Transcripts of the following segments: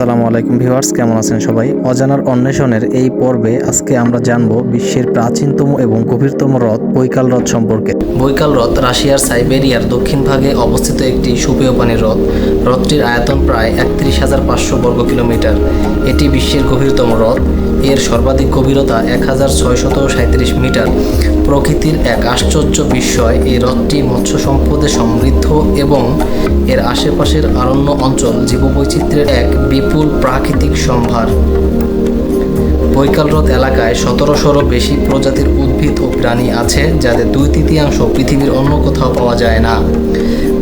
আসসালামু আলাইকুম ভিউয়ার্স, কেমন আছেন সবাই? অজানার অন্বেষণের এই পর্বে আজকে আমরা জানব বিশ্বের প্রাচীনতম এবং গভীরতম হ্রদ বৈকাল হ্রদ সম্পর্কে। বৈকাল হ্রদ রাশিয়ার সাইবেরিয়ার দক্ষিণ ভাগে অবস্থিত একটি সুপেয় পানির হ্রদ। হ্রদটির আয়তন প্রায় একত্রিশ হাজার পাঁচশো বর্গ কিলোমিটার। এটি বিশ্বের গভীরতম হ্রদ। এর সর্বাধিক গভীরতা এক হাজার মিটার। প্রকৃতির এক আশ্চর্য বিস্ময় এই হ্রদটি মৎস্য সম্পদে সমৃদ্ধ এবং এর আশেপাশের আরণ্য অঞ্চল জীববৈচিত্র্যের এক বিপুল প্রাকৃতিক সম্ভার। বৈকাল হ্রদ এলাকায় সতেরোশোরও বেশি প্রজাতির উদ্ভিদ ও প্রাণী আছে যাদের দুই তৃতীয়াংশ পৃথিবীর অন্য কোথাও পাওয়া যায় না।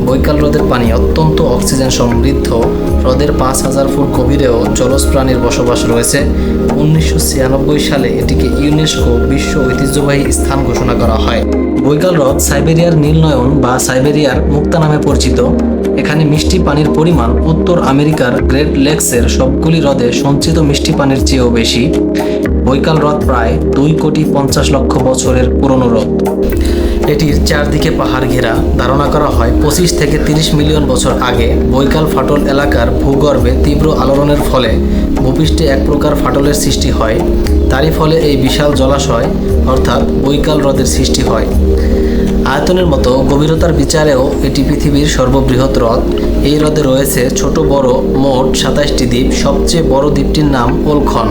বৈকাল হ্রদের পানি অত্যন্ত অক্সিজেন সমৃদ্ধ। হ্রদের পাঁচ হাজার ফুট গভীরেও জলজ প্রাণীর বসবাস রয়েছে। উনিশশো ছিয়ানব্বই সালে এটিকে ইউনেস্কো বিশ্ব ঐতিহ্যবাহী স্থান ঘোষণা করা হয়। বৈকাল হ্রদ সাইবেরিয়ার নীলনয়ন বা সাইবেরিয়ার মুক্তা নামে পরিচিত। এখানে মিষ্টি পানির পরিমাণ উত্তর আমেরিকার গ্রেট লেকসের সবগুলি হ্রদে সঞ্চিত মিষ্টি পানির চেয়েও বেশি। বৈকাল হ্রদ প্রায় দুই কোটি পঞ্চাশ লক্ষ বছরের পুরনো হ্রদ। এটির চারদিকে পাহাড় ঘেরা। ধারণা করা হয় পঁচিশ থেকে তিরিশ মিলিয়ন বছর আগে বৈকাল ফাটল এলাকার ভূগর্ভে তীব্র আলোড়নের ফলে ভূপৃষ্ঠে এক প্রকার ফাটলের সৃষ্টি হয়। তারই ফলে এই বিশাল জলাশয়, অর্থাৎ বৈকাল হ্রদের সৃষ্টি হয়। আয়তনের মতো গভীরতার বিচারেও এটি পৃথিবীর সর্ববৃহৎ হ্রদ। এই হ্রদে রয়েছে ছোট, বড়, মোট সাতাশটি দ্বীপ। সবচেয়ে বড় দ্বীপটির নাম ওলখন,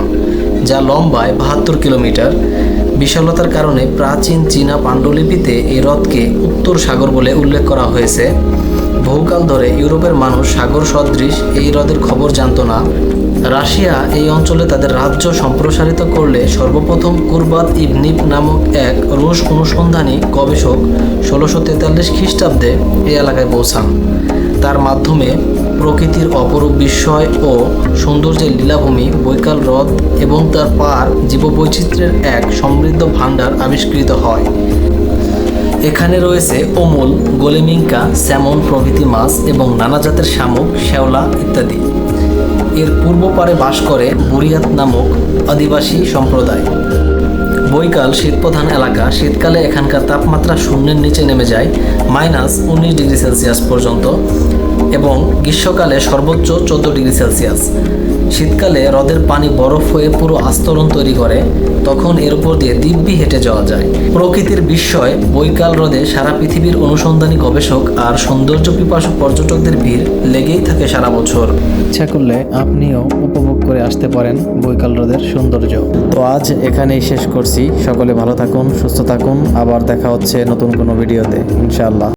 যা লম্বায় বাহাত্তর কিলোমিটার। বিশালতার কারণে প্রাচীন চীনা পাণ্ডুলিপিতে এই হ্রদকে উত্তর সাগর বলে উল্লেখ করা হয়েছে। বহুকাল ধরে ইউরোপের মানুষ সাগর সদৃশ এই হ্রদের খবর জানত না। রাশিয়া এই অঞ্চলে তাদের রাজ্য সম্প্রসারিত করলে সর্বপ্রথম কুরবাত ইবনিপ নামক এক রুশ অনুসন্ধানী গবেষক ষোলোশো তেতাল্লিশ খ্রিস্টাব্দে এই এলাকায় পৌঁছান। তার মাধ্যমে প্রকৃতির অপরূপ বিস্ময় ও সৌন্দর্যের লীলাভূমি, বৈকাল হ্রদ এবং তার পার জীববৈচিত্র্যের এক সমৃদ্ধ ভাণ্ডার আবিষ্কৃত হয়। এখানে রয়েছে ওমল, গোলেমিঙ্কা, স্যামন প্রভৃতি মাছ এবং নানা জাতের শামুক, শ্যাওলা ইত্যাদি। এর পূর্ব পারে বাস করে বুরিয়াত নামক আদিবাসী সম্প্রদায়। বৈকাল শীতপ্রধান এলাকা। শীতকালে এখানকার তাপমাত্রা শূন্যের নিচে নেমে যায়, মাইনাস উনিশ ডিগ্রি সেলসিয়াস পর্যন্ত এবং গ্রীষ্মকালে সর্বোচ্চ চোদ্দ ডিগ্রি সেলসিয়াস। শীতকালে হ্রদের পানি বরফ হয়ে পুরো আস্তরণ তৈরি করে, তখন এর উপর দিয়ে দিব্যি হেঁটে যাওয়া যায়। প্রকৃতির বিস্ময়, বৈকাল হ্রদে সারা পৃথিবীর অনুসন্ধানী গবেষক আর সৌন্দর্য পিপাসু পর্যটকদের ভিড় লেগেই থাকে সারা বছর। ইচ্ছা করলে আপনিও উপভোগ করে আসতে পারেন বৈকাল হ্রদের সৌন্দর্য। তো আজ এখানেই শেষ করছি। সকলে ভালো থাকুন সুস্থ থাকুন। আবার দেখা হচ্ছে নতুন কোনো ভিডিওতে ইনশাআল্লাহ।